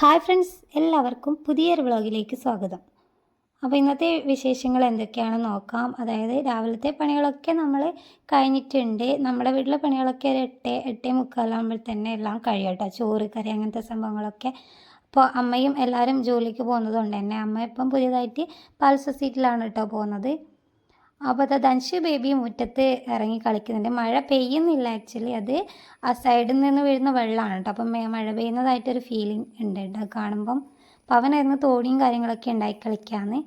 Hi friends എല്ലാവർക്കും പുതിയൊരു വ്ളോഗിലേക്ക് സ്വാഗതം. അപ്പോൾ ഇന്നത്തെ വിശേഷങ്ങൾ എന്തൊക്കെയാണെന്ന് നോക്കാം. അതായത് രാവിലത്തെ പണികളൊക്കെ നമ്മൾ കഴിഞ്ഞിട്ടുണ്ട്. നമ്മുടെ വീട്ടിലെ പണികളൊക്കെ ഒരു എട്ട് എട്ടേ മുക്കാലാകുമ്പോൾ തന്നെ എല്ലാം കഴിയും കേട്ടോ. ചോറ് കറി അങ്ങനത്തെ സംഭവങ്ങളൊക്കെ. അപ്പോൾ അമ്മയും എല്ലാവരും ജോലിക്ക് പോകുന്നതുകൊണ്ട് തന്നെ അമ്മ ഇപ്പം പുതിയതായിട്ട് പാൽ സൊസൈറ്റിയിലാണ് കേട്ടോ പോകുന്നത്. അപ്പോൾ അത് ബേബി മുറ്റത്ത് ഇറങ്ങി കളിക്കുന്നുണ്ട്. മഴ പെയ്യുന്നില്ല ആക്ച്വലി അത് ആ സൈഡിൽ നിന്ന് വീഴുന്ന വെള്ളമാണ് കേട്ടോ. അപ്പം മഴ പെയ്യുന്നതായിട്ടൊരു ഫീലിംഗ് ഉണ്ട് കേട്ടോ. കാണുമ്പം അപ്പോൾ അവനായിരുന്നു തോണിയും കാര്യങ്ങളൊക്കെ ഉണ്ടായി കളിക്കാന്ന്.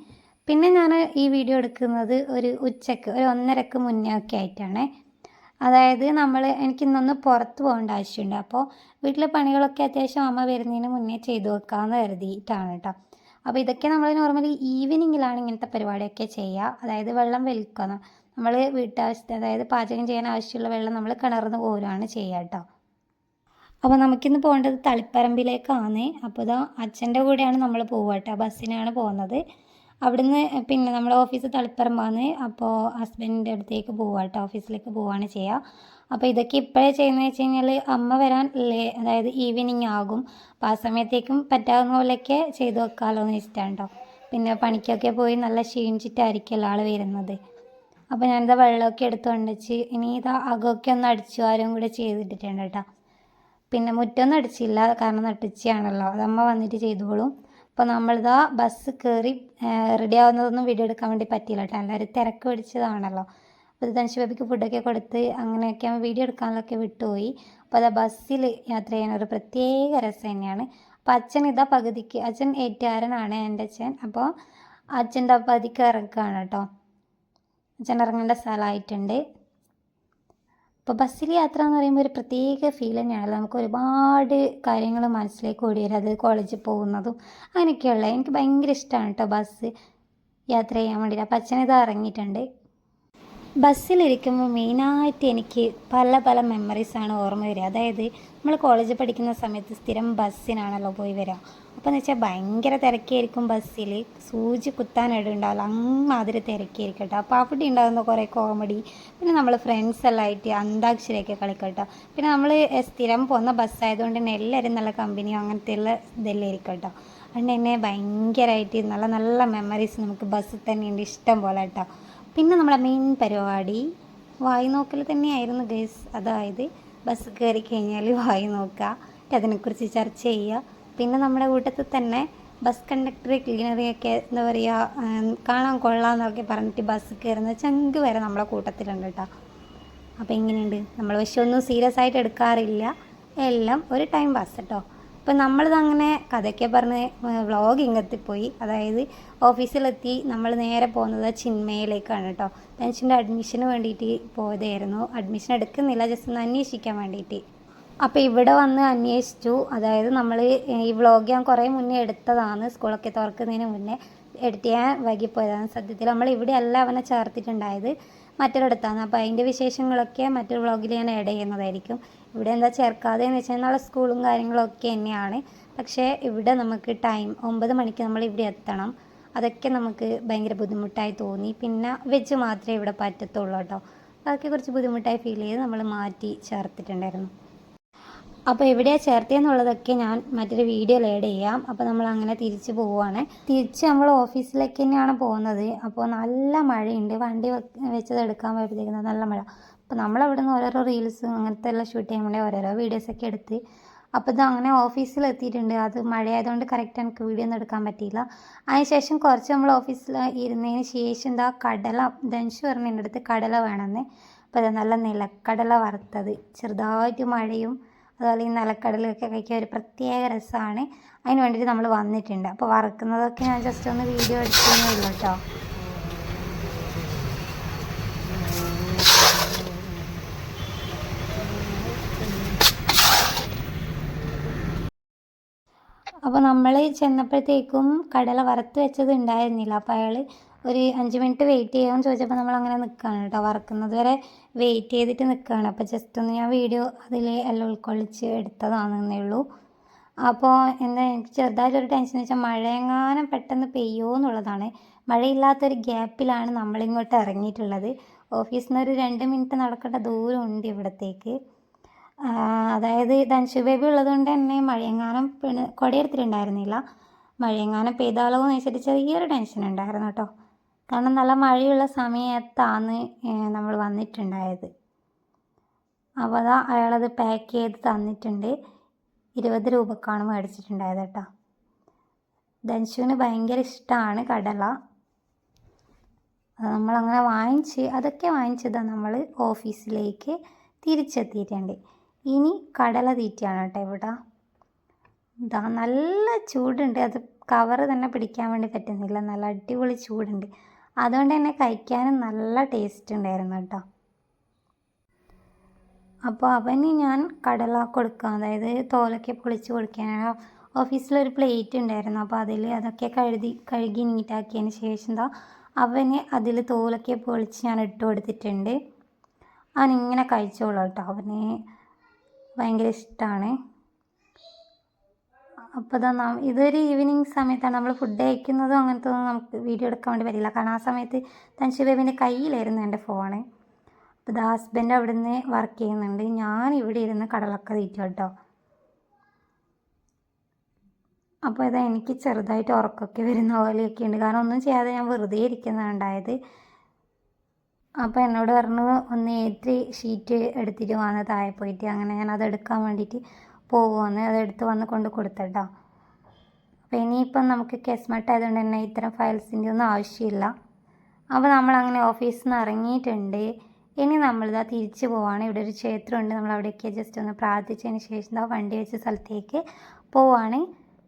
പിന്നെ ഞാൻ ഈ വീഡിയോ എടുക്കുന്നത് ഒരു ഉച്ചയ്ക്ക് ഒരു ഒന്നരക്ക് മുന്നേ ഒക്കെ ആയിട്ടാണ്. അതായത് നമ്മൾ എനിക്ക് ഇന്നൊന്ന് പുറത്ത് പോകേണ്ട ആവശ്യമുണ്ട്. അപ്പോൾ വീട്ടിലെ പണികളൊക്കെ അത്യാവശ്യം അമ്മ വരുന്നതിന് മുന്നേ ചെയ്തു വെക്കാമെന്ന് കരുതിയിട്ടാണ് കേട്ടോ. അപ്പോൾ ഇതൊക്കെ നമ്മൾ നോർമലി ഈവനിങ്ങിലാണ് ഇങ്ങനത്തെ പരിപാടിയൊക്കെ ചെയ്യുക അതായത് വെള്ളം വലിക്കുക നമ്മൾ വീട്ടാവശ്യത്തിന് അതായത് പാചകം ചെയ്യാൻ ആവശ്യമുള്ള വെള്ളം നമ്മൾ കിണർന്ന് കോരുകയാണ് ചെയ്യുക കേട്ടോ അപ്പോൾ നമുക്കിന്ന് പോകേണ്ടത് തളിപ്പറമ്പിലേക്കാണ്. അപ്പോൾ ഇതാ അച്ഛന്റെ കൂടെയാണ് നമ്മൾ പോവുക കേട്ടോ ബസ്സിനാണ് പോകുന്നത്. അവിടുന്ന് പിന്നെ നമ്മുടെ ഓഫീസ് തളിപ്പറമ്പാണ്. അപ്പോൾ ഹസ്ബൻഡിന്റെ അടുത്തേക്ക് പോവുക കേട്ടോ ഓഫീസിലേക്ക് പോവുകയാണ് ചെയ്യുക അപ്പോൾ ഇതൊക്കെ ഇപ്പോഴേ ചെയ്യുന്നത് വെച്ച് കഴിഞ്ഞാൽ അമ്മ വരാൻ ലേ അതായത് ഈവനിങ് ആകും. അപ്പോൾ ആ സമയത്തേക്കും പറ്റാവുന്ന പോലെയൊക്കെ ചെയ്ത് വെക്കാമല്ലോ എന്ന് പിന്നെ പണിക്കൊക്കെ പോയി നല്ല ക്ഷീണിച്ചിട്ടായിരിക്കും ആൾ വരുന്നത്. അപ്പോൾ ഞാനിതാ വെള്ളമൊക്കെ എടുത്തുകൊണ്ട് വെച്ച് ഇനി ഇതാ അകമൊക്കെ ഒന്ന് അടിച്ചു ആരും കൂടെ ചെയ്തിട്ടിട്ടുണ്ട് കേട്ടോ പിന്നെ മുറ്റൊന്നും അടിച്ചില്ല കാരണം നട്ടുച്ചയാണല്ലോ. അതമ്മ വന്നിട്ട് ചെയ്തോളും അപ്പോൾ നമ്മളിതാ ബസ് കയറി റെഡി ആവുന്നതൊന്നും വീഡിയോ എടുക്കാൻ വേണ്ടി പറ്റിയില്ല കേട്ടോ എല്ലാവരും തിരക്ക് പിടിച്ചതാണല്ലോ. അപ്പോൾ ധനുഷ് ബേബിക്ക് ഫുഡൊക്കെ കൊടുത്ത് അങ്ങനെയൊക്കെ വീഡിയോ എടുക്കാനൊക്കെ വിട്ടുപോയി. അപ്പോൾ അതാ ബസ്സിൽ യാത്ര ചെയ്യാൻ ഒരു പ്രത്യേക രസം തന്നെയാണ് അപ്പോൾ അച്ഛൻ ഇതാ പകുതിക്ക് അച്ഛൻ ഏറ്റുകാരനാണ് എന്റെ അച്ഛൻ. അപ്പോൾ അച്ഛന്റെ പകുതിക്ക് ഇറക്കുകയാണ് കേട്ടോ. അച്ഛൻ ഇറങ്ങേണ്ട സ്ഥലമായിട്ടുണ്ട്. അപ്പോൾ ബസ്സിൽ യാത്ര എന്ന് പറയുമ്പോൾ ഒരു പ്രത്യേക ഫീൽ തന്നെയാണല്ലോ നമുക്ക് ഒരുപാട് കാര്യങ്ങൾ മനസ്സിലേക്ക് ഓടി അത് കോളേജിൽ പോകുന്നതും അങ്ങനെയൊക്കെയുള്ള. എനിക്ക് ഭയങ്കര ഇഷ്ടമാണ് കേട്ടോ ബസ് യാത്ര ചെയ്യാൻ വേണ്ടിയിട്ട്. അപ്പോൾ അച്ഛനിത് ഇറങ്ങിയിട്ടുണ്ട്. ബസ്സിലിരിക്കുമ്പോൾ മെയിനായിട്ട് എനിക്ക് പല പല മെമ്മറീസാണ് ഓർമ്മ വരിക. അതായത് നമ്മൾ കോളേജിൽ പഠിക്കുന്ന സമയത്ത് സ്ഥിരം ബസ്സിനാണല്ലോ പോയി വരിക. അപ്പോൾ എന്ന് വെച്ചാൽ ഭയങ്കര തിരക്കായിരിക്കും ബസ്സിൽ സൂചി കുത്താനിടുണ്ടാവില്ല അങ്ങാതിരി തിരക്കായിരിക്കും കേട്ടോ. അപ്പോൾ അവിടെ ഉണ്ടാകുന്ന കുറേ കോമഡി പിന്നെ നമ്മൾ ഫ്രണ്ട്സ് എല്ലാം ആയിട്ട് അന്താക്ഷരിയൊക്കെ കളിക്കട്ടോ പിന്നെ നമ്മൾ സ്ഥിരം പോകുന്ന ബസ്സായതുകൊണ്ട് തന്നെ എല്ലാവരും നല്ല കമ്പനിയോ അങ്ങനത്തെ ഉള്ള ഇതെല്ലാം ഇരിക്കും കേട്ടോ. അതുകൊണ്ട് തന്നെ ഭയങ്കരമായിട്ട് നല്ല നല്ല മെമ്മറീസ് നമുക്ക് ബസ്സിൽ തന്നെയുണ്ട് ഇഷ്ടം പോലെ കേട്ടോ. പിന്നെ നമ്മളെ മെയിൻ പരിപാടി വായി നോക്കൽ തന്നെയായിരുന്നു ഗേസ് അതായത് ബസ് കയറി കഴിഞ്ഞാൽ വായി നോക്കുക. അതിനെക്കുറിച്ച് ചർച്ച ചെയ്യുക. പിന്നെ നമ്മുടെ കൂട്ടത്തിൽ തന്നെ ബസ് കണ്ടക്ടർ ക്ലീനറിയൊക്കെ എന്താ പറയുക കാണാൻ കൊള്ളാമെന്നൊക്കെ പറഞ്ഞിട്ട് ബസ് കയറുന്ന ചങ്ക് വരെ നമ്മളെ കൂട്ടത്തിലുണ്ട് കേട്ടോ. അപ്പോൾ എങ്ങനെയുണ്ട്? നമ്മൾ പക്ഷെ ഒന്നും സീരിയസ് ആയിട്ട് എടുക്കാറില്ല. എല്ലാം ഒരു ടൈം പാസ് കേട്ടോ അപ്പോൾ നമ്മളിതങ്ങനെ കഥയൊക്കെ പറഞ്ഞ് വ്ളോഗ് പോയി അതായത് ഓഫീസിലെത്തി നമ്മൾ നേരെ പോകുന്നത് ചിന്മയിലേക്കാണ് കേട്ടോ ടെൻഷന്റെ അഡ്മിഷന് വേണ്ടിയിട്ട് പോയതായിരുന്നു. അഡ്മിഷൻ എടുക്കുന്നില്ല ജസ്റ്റ് ഒന്ന് അന്വേഷിക്കാൻ വേണ്ടിയിട്ട്. അപ്പോൾ ഇവിടെ വന്ന് അന്വേഷിച്ചു. അതായത് നമ്മൾ ഈ വ്ളോഗ് ഞാൻ കുറേ മുന്നേ എടുത്തതാണ്. സ്കൂളൊക്കെ തുറക്കുന്നതിന് മുന്നേ എഡിറ്റ് ചെയ്യാൻ വൈകിപ്പോയതാണ് സത്യത്തിൽ നമ്മൾ ഇവിടെ അല്ല അവനെ ചേർത്തിട്ടുണ്ടായത് മറ്റൊരിടത്താണ്. അപ്പോൾ അതിന്റെ വിശേഷങ്ങളൊക്കെ മറ്റൊരു വ്ളോഗിൽ ഞാൻ ആഡ് ചെയ്യുന്നതായിരിക്കും. ഇവിടെ എന്താ ചേർക്കാതെ എന്ന് വെച്ചാൽ നാളെ സ്കൂളും കാര്യങ്ങളൊക്കെ തന്നെയാണ്. പക്ഷേ ഇവിടെ നമുക്ക് ടൈം ഒമ്പത് മണിക്ക് നമ്മൾ ഇവിടെ എത്തണം. അതൊക്കെ നമുക്ക് ഭയങ്കര ബുദ്ധിമുട്ടായി തോന്നി. പിന്നെ വെജ് മാത്രമേ ഇവിടെ പറ്റത്തുള്ളൂ കേട്ടോ. അതൊക്കെ കുറച്ച് ബുദ്ധിമുട്ടായി ഫീൽ ചെയ്ത് നമ്മൾ മാറ്റി ചേർത്തിട്ടുണ്ടായിരുന്നു. അപ്പോൾ എവിടെയാണ് ചേർത്തതെന്നുള്ളതൊക്കെ ഞാൻ മറ്റൊരു വീഡിയോയിൽ ആഡ് ചെയ്യാം. അപ്പോൾ നമ്മൾ അങ്ങനെ തിരിച്ച് പോവുകയാണ്. തിരിച്ച് നമ്മൾ ഓഫീസിലേക്ക് തന്നെയാണ് പോകുന്നത്. അപ്പോൾ നല്ല മഴയുണ്ട്. വണ്ടി വെച്ചത് എടുക്കാൻ പോയപ്പോഴത്തേക്കും നല്ല മഴ. അപ്പോൾ നമ്മൾ അവിടെ നിന്ന് ഓരോരോ റീൽസ് അങ്ങനത്തെ എല്ലാം ഷൂട്ട് വേണ്ടി ഓരോരോ വീഡിയോസൊക്കെ എടുത്ത് അപ്പോൾ ഇത് അങ്ങനെ ഓഫീസിൽ എത്തിയിട്ടുണ്ട് അത് മഴയായതുകൊണ്ട് കറക്റ്റ് എനിക്ക് വീഡിയോ ഒന്നും എടുക്കാൻ പറ്റിയില്ല. അതിനുശേഷം കുറച്ച് നമ്മൾ ഓഫീസിൽ ഇരുന്നതിന് ശേഷം എന്താ കടല ദൻഷു പറഞ്ഞ എന്റെ അടുത്ത് കടല വേണമെന്ന്. അപ്പോൾ അത് നല്ല നിലക്കടല വറുത്തത്. ചെറുതായിട്ട് മഴയും അതുപോലെ ഈ നിലക്കടലൊക്കെ കഴിക്കാൻ ഒരു പ്രത്യേക രസമാണ്. അതിന് വേണ്ടിയിട്ട് നമ്മൾ വന്നിട്ടുണ്ട്. അപ്പോൾ വറുക്കുന്നതൊക്കെ ഞാൻ ജസ്റ്റ് ഒന്ന് വീഡിയോ എടുക്കുന്നേ ഉള്ളൂ കേട്ടോ. അപ്പോൾ നമ്മൾ ചെന്നപ്പോഴത്തേക്കും കടല വറുത്ത് വെച്ചത് ഉണ്ടായിരുന്നില്ല. അപ്പോൾ അയാൾ ഒരു അഞ്ച് മിനിറ്റ് വെയിറ്റ് ചെയ്യാമെന്ന് ചോദിച്ചപ്പോൾ നമ്മൾ അങ്ങനെ നിൽക്കുകയാണ് കേട്ടോ വറുക്കുന്നത് വരെ വെയിറ്റ് ചെയ്തിട്ട് നിൽക്കുകയാണ് അപ്പോൾ ജസ്റ്റ് ഒന്ന് ഞാൻ വീഡിയോ അതിൽ എല്ലാം ഉൾക്കൊള്ളിച്ച് എടുത്തതാണെന്നേ ഉള്ളൂ. അപ്പോൾ എന്താ എനിക്ക് ചെറുതായിട്ടൊരു ടെൻഷൻ വെച്ചാൽ മഴയെങ്ങാനും പെട്ടെന്ന് പെയ്യുമോ എന്നുള്ളതാണ്. മഴയില്ലാത്തൊരു ഗ്യാപ്പിലാണ് നമ്മളിങ്ങോട്ട് ഇറങ്ങിയിട്ടുള്ളത്. ഓഫീസിൽ നിന്ന് ഒരു രണ്ട് മിനിറ്റ് നടക്കേണ്ട ദൂരമുണ്ട് ഇവിടത്തേക്ക്. അതായത് ധനുഷ് ബേബി ഉള്ളതുകൊണ്ട് തന്നെ മഴയെങ്ങാനും പിന്നെ കുടയെടുത്തിട്ടുണ്ടായിരുന്നില്ല. മഴയെങ്ങാനും പെയ്താലോ എന്ന് വെച്ചിട്ട് ചെറിയൊരു ടെൻഷൻ ഉണ്ടായിരുന്നു കേട്ടോ. കാരണം നല്ല മഴയുള്ള സമയത്താണ് നമ്മൾ വന്നിട്ടുണ്ടായത്. അപ്പോൾ അതാ അയാളത് പാക്ക് ചെയ്ത് തന്നിട്ടുണ്ട്. ഇരുപത് രൂപക്കാണ് മേടിച്ചിട്ടുണ്ടായത് കേട്ടോ. ധനുഷുവിന് ഭയങ്കര ഇഷ്ടമാണ് കടല. നമ്മളങ്ങനെ വാങ്ങിച്ച് അതൊക്കെ വാങ്ങിച്ചതാണ് നമ്മൾ ഓഫീസിലേക്ക് തിരിച്ചെത്തിയിട്ടുണ്ട്. ഇനി കടല തീറ്റയാണ് കേട്ടോ ഇവിടെ. ഇതാ നല്ല ചൂടുണ്ട്. അത് കവറ് തന്നെ പിടിക്കാൻ വേണ്ടി പറ്റുന്നില്ല. നല്ല അടിപൊളി ചൂടുണ്ട്. അതുകൊണ്ട് തന്നെ കഴിക്കാനും നല്ല ടേസ്റ്റ് ഉണ്ടായിരുന്നു കേട്ടോ. അപ്പോൾ അവന് ഞാൻ കടല കൊടുക്കാം. അതായത് തോലൊക്കെ പൊളിച്ച് കൊടുക്കാനാണ്. ഓഫീസിലൊരു പ്ലേറ്റ് ഉണ്ടായിരുന്നു. അപ്പോൾ അതിൽ അതൊക്കെ കഴുകി കഴുകി നീറ്റാക്കിയതിന് ശേഷം എന്താ അവന് അതിൽ തോലൊക്കെ പൊളിച്ച് ഞാൻ ഇട്ട് കൊടുത്തിട്ടുണ്ട്. അവനിങ്ങനെ കഴിച്ചോളൂ കേട്ടോ. അവന് ഭയങ്കര ഇഷ്ടമാണ് അപ്പോൾ ഇതാ നാം ഇതൊരു ഈവനിങ് സമയത്താണ് നമ്മൾ ഫുഡ് കഴിക്കുന്നതും അങ്ങനത്തെ ഒന്നും നമുക്ക് വീഡിയോ എടുക്കാൻ വേണ്ടി പറ്റില്ല. കാരണം ആ സമയത്ത് തൻഷി ബേബിന്റെ കയ്യിലായിരുന്നു എന്റെ ഫോണ് അപ്പോൾ ഇത് ഹസ്ബൻഡ് അവിടെ നിന്ന് വർക്ക് ചെയ്യുന്നുണ്ട്. ഞാൻ ഇവിടെ ഇരുന്ന് കടലൊക്കെ തീറ്റും കേട്ടോ. അപ്പോൾ ഇതാ എനിക്ക് ചെറുതായിട്ട് ഉറക്കമൊക്കെ വരുന്ന പോലെയൊക്കെ ഉണ്ട് കാരണം ഒന്നും ചെയ്യാതെ ഞാൻ വെറുതെ ഇരിക്കുന്നതാണ് ഉണ്ടായത്. അപ്പോൾ എന്നോട് പറഞ്ഞു ഒന്ന് ഏറ്റി ഷീറ്റ് എടുത്തിട്ട് വന്ന് താഴെ പോയിട്ട്. അങ്ങനെ ഞാൻ അത് എടുക്കാൻ വേണ്ടിയിട്ട് പോകുമെന്ന് അത് എടുത്ത് വന്ന് കൊണ്ട് കൊടുത്തട്ടോ. അപ്പോൾ ഇനിയിപ്പം നമുക്ക് കെസ്മട്ട് ആയതുകൊണ്ട് തന്നെ ഇത്തരം ഫയൽസിന്റെ ഒന്നും ആവശ്യമില്ല. അപ്പോൾ നമ്മൾ അങ്ങനെ ഓഫീസിൽ നിന്ന് ഇറങ്ങിയിട്ടുണ്ട്. ഇനി നമ്മളിതാ തിരിച്ചു പോവാണ്. ഇവിടെ ഒരു ക്ഷേത്രമുണ്ട്. നമ്മൾ അവിടേക്ക് ജസ്റ്റ് ഒന്ന് പ്രാർത്ഥിച്ചതിന് ശേഷം ദാ വണ്ടി വെച്ച സ്ഥലത്തേക്ക് പോവാണ്.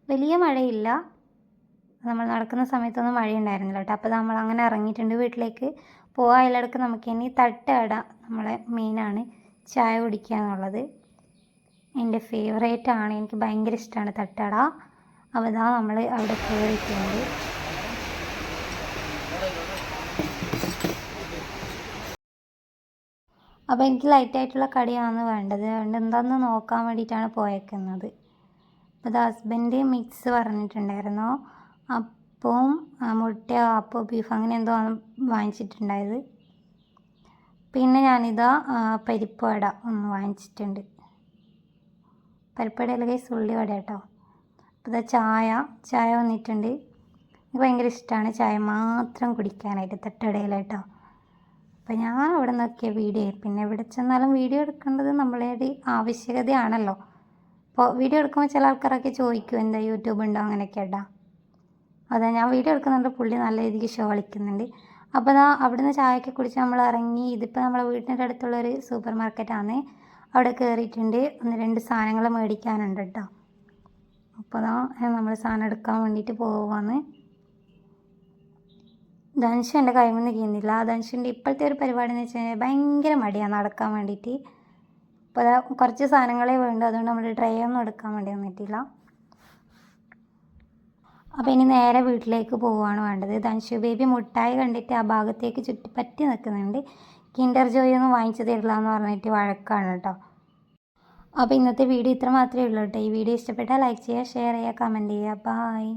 വലിയ മഴയില്ല. നമ്മൾ നടക്കുന്ന സമയത്തൊന്നും മഴയുണ്ടായിരുന്നില്ല കേട്ടോ. അപ്പോൾ നമ്മൾ അങ്ങനെ ഇറങ്ങിയിട്ടുണ്ട് വീട്ടിലേക്ക്. പോവാ അതിലിടക്ക് നമുക്ക് ഇനി തട്ടുകട നമ്മളെ മെയിനാണ് ചായ കുടിക്കുക എന്നുള്ളത് എന്റെ ഫേവറേറ്റ് ആണ്. എനിക്ക് ഭയങ്കര ഇഷ്ടമാണ് തട്ടട അപ്പോൾ ഇതാ നമ്മൾ അവിടെ കയറിയിട്ടുണ്ട് അപ്പോൾ എനിക്ക് ലൈറ്റായിട്ടുള്ള കടിയാണ് വേണ്ടത്. അതുകൊണ്ട് എന്താണെന്ന് നോക്കാൻ വേണ്ടിയിട്ടാണ് പോയേക്കുന്നത്. അപ്പോൾ ഇത് ഹസ്ബൻഡ് മിക്സ് പറഞ്ഞിട്ടുണ്ടായിരുന്നു. അപ്പവും മുട്ട അപ്പോൾ ബീഫ് അങ്ങനെ എന്തോ ആണ് വാങ്ങിച്ചിട്ടുണ്ടായത്. പിന്നെ ഞാനിതാ പരിപ്പ് വട ഒന്ന് വാങ്ങിച്ചിട്ടുണ്ട്. പരിപ്പ് അല്ലെങ്കിൽ ഉള്ളി വട കേട്ടോ. അപ്പോൾ ഇതാ ചായ ചായ വന്നിട്ടുണ്ട്. എനിക്ക് ഭയങ്കര ഇഷ്ടമാണ് ചായ മാത്രം കുടിക്കാനായിട്ട് തട്ടടയിലായിട്ടോ. അപ്പോൾ ഞാൻ അവിടെ നിന്നൊക്കെ വീഡിയോ പിന്നെ ഇവിടെ ചെന്നാലും വീഡിയോ എടുക്കേണ്ടത് നമ്മളുടെ ആവശ്യകതയാണല്ലോ. അപ്പോൾ വീഡിയോ എടുക്കുമ്പോൾ ചില ആൾക്കാരൊക്കെ ചോദിക്കും എന്താ യൂട്യൂബ് ഉണ്ടോ അങ്ങനെയൊക്കെ ഇടാ അതാ ഞാൻ വീഡിയോ എടുക്കുന്നുണ്ട്. പുള്ളി നല്ല രീതിക്ക് ഷോ കളിക്കുന്നുണ്ട്. അപ്പോൾ അതാ അവിടുന്ന് ചായയൊക്കെ കുടിച്ച് നമ്മൾ ഇറങ്ങി. ഇതിപ്പോൾ നമ്മളെ വീട്ടിന്റെ അടുത്തുള്ളൊരു സൂപ്പർ മാർക്കറ്റാണ് അവിടെ കയറിയിട്ടുണ്ട് ഒന്ന് രണ്ട് സാധനങ്ങൾ മേടിക്കാനുണ്ട് കേട്ടോ. അപ്പോൾ അതാ നമ്മൾ സാധനം എടുക്കാൻ വേണ്ടിയിട്ട് പോവാന്ന് ധനുഷ എന്റെ കൈമന്ന് കീന്നില്ല ധനുഷിന്റെ ഇപ്പോഴത്തെ ഒരു പരിപാടി എന്ന് വെച്ച് കഴിഞ്ഞാൽ ഭയങ്കര മടിയാണ് നടക്കാൻ വേണ്ടിയിട്ട്. അപ്പോൾ കുറച്ച് സാധനങ്ങളേ വേണ്ടു. അതുകൊണ്ട് നമ്മൾ ഡ്രൈ ഒന്നും എടുക്കാൻ വേണ്ടി വന്നിട്ടില്ല. അപ്പോൾ ഇനി നേരെ വീട്ടിലേക്ക് പോവുകയാണ് വേണ്ടത്. ധനുഷു ബേബി മുട്ടായി കണ്ടിട്ട് ആ ഭാഗത്തേക്ക് ചുറ്റിപ്പറ്റി നിൽക്കുന്നുണ്ട്. കിൻഡർ ജോയി ഒന്നും വാങ്ങിച്ചു തരില്ല എന്ന് പറഞ്ഞിട്ട് വഴക്കാണ് കേട്ടോ. അപ്പോൾ ഇന്നത്തെ വീഡിയോ ഇത്ര മാത്രമേ ഉള്ളൂ കേട്ടോ. ഈ വീഡിയോ ഇഷ്ടപ്പെട്ടാൽ ലൈക്ക് ചെയ്യുക ഷെയർ ചെയ്യുക കമന്റ് ചെയ്യുക. ബായ്